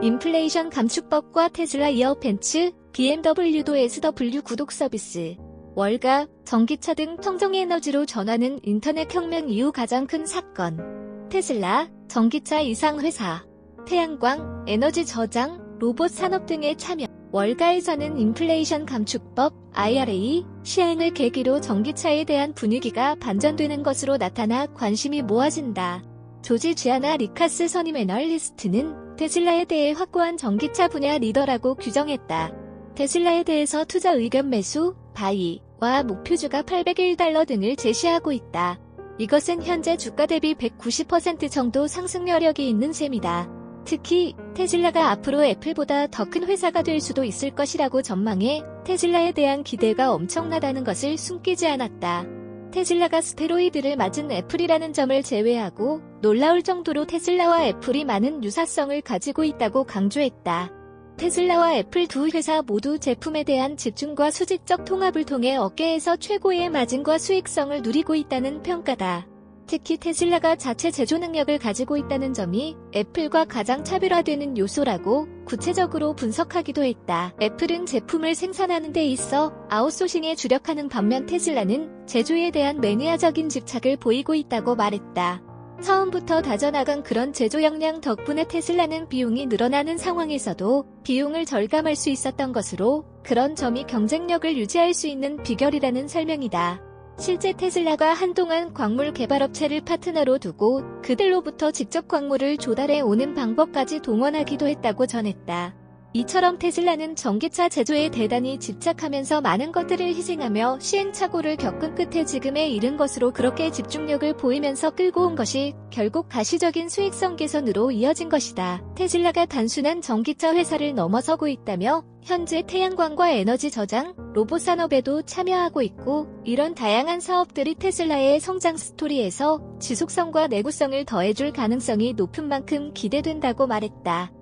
인플레이션 감축법과 테슬라 이어펜츠, BMW도 SW 구독 서비스, 월가, 전기차 등 청정에너지로 전환은 인터넷 혁명 이후 가장 큰 사건. 테슬라, 전기차 이상 회사, 태양광, 에너지 저장, 로봇 산업 등에 참여. 월가에서는 인플레이션 감축법, IRA, 시행을 계기로 전기차에 대한 분위기가 반전되는 것으로 나타나 관심이 모아진다. 조지 지아나 리카스 선임 애널리스트는 테슬라에 대해 확고한 전기차 분야 리더라고 규정했다. 테슬라에 대해서 투자 의견 매수, 바이와 목표주가 801달러 등을 제시하고 있다. 이것은 현재 주가 대비 190% 정도 상승 여력이 있는 셈이다. 특히 테슬라가 앞으로 애플보다 더 큰 회사가 될 수도 있을 것이라고 전망해 테슬라에 대한 기대가 엄청나다는 것을 숨기지 않았다. 테슬라가 스테로이드를 맞은 애플이라는 점을 제외하고 놀라울 정도로 테슬라와 애플이 많은 유사성을 가지고 있다고 강조했다. 테슬라와 애플 두 회사 모두 제품에 대한 집중과 수직적 통합을 통해 업계에서 최고의 마진과 수익성을 누리고 있다는 평가다. 특히 테슬라가 자체 제조 능력을 가지고 있다는 점이 애플과 가장 차별화되는 요소라고 구체적으로 분석하기도 했다. 애플은 제품을 생산하는 데 있어 아웃소싱에 주력하는 반면 테슬라는 제조에 대한 매니아적인 집착을 보이고 있다고 말했다. 처음부터 다져나간 그런 제조 역량 덕분에 테슬라는 비용이 늘어나는 상황에서도 비용을 절감할 수 있었던 것으로 그런 점이 경쟁력을 유지할 수 있는 비결이라는 설명이다. 실제 테슬라가 한동안 광물 개발업체를 파트너로 두고 그들로부터 직접 광물을 조달해 오는 방법까지 동원하기도 했다고 전했다. 이처럼 테슬라는 전기차 제조에 대단히 집착하면서 많은 것들을 희생하며 시행착오를 겪은 끝에 지금에 이른 것으로 그렇게 집중력을 보이면서 끌고 온 것이 결국 가시적인 수익성 개선으로 이어진 것이다. 테슬라가 단순한 전기차 회사를 넘어서고 있다며 현재 태양광과 에너지 저장, 로봇 산업에도 참여하고 있고 이런 다양한 사업들이 테슬라의 성장 스토리에서 지속성과 내구성을 더해줄 가능성이 높은 만큼 기대된다고 말했다.